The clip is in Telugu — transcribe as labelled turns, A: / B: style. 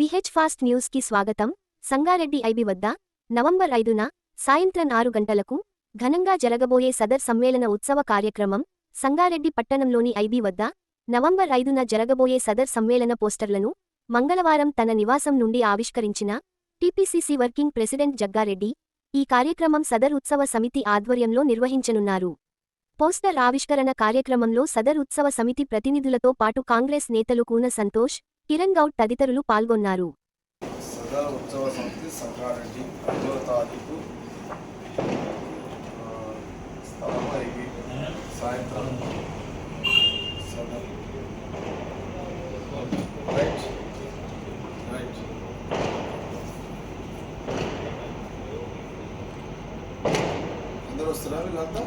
A: రిచ్ ఫాస్ట్ న్యూస్కి స్వాగతం. సంగారెడ్డి ఐబి వద్ద నవంబర్ ఐదున సాయంత్రం ఆరు గంటలకు ఘనంగా జరగబోయే సదర్ సమ్మేళన ఉత్సవ కార్యక్రమం సంగారెడ్డి పట్టణంలోని ఐబి వద్ద నవంబర్ ఐదున జరగబోయే సదర్ సమ్మేళన పోస్టర్లను మంగళవారం తన నివాసం నుండి ఆవిష్కరించిన టీపీసీసీ వర్కింగ్ ప్రెసిడెంట్ జగ్గారెడ్డి ఈ కార్యక్రమం సదర్ ఉత్సవ సమితి ఆధ్వర్యంలో నిర్వహించనున్నారు. పోస్టర్ ఆవిష్కరణ కార్యక్రమంలో సదర్ ఉత్సవ సమితి ప్రతినిధులతో పాటు కాంగ్రెస్ నేతలు కూన సంతోష్ కిరణ్ గౌడ్ తదితరులు పాల్గొన్నారు.
B: సదా ఉత్సవ సమితి సంగారెడ్డి ఐదవ తారీఖు స్థలం సాయంత్రం రైట్. రైట్. అందరూ వస్తున్నారు వీళ్ళంతా?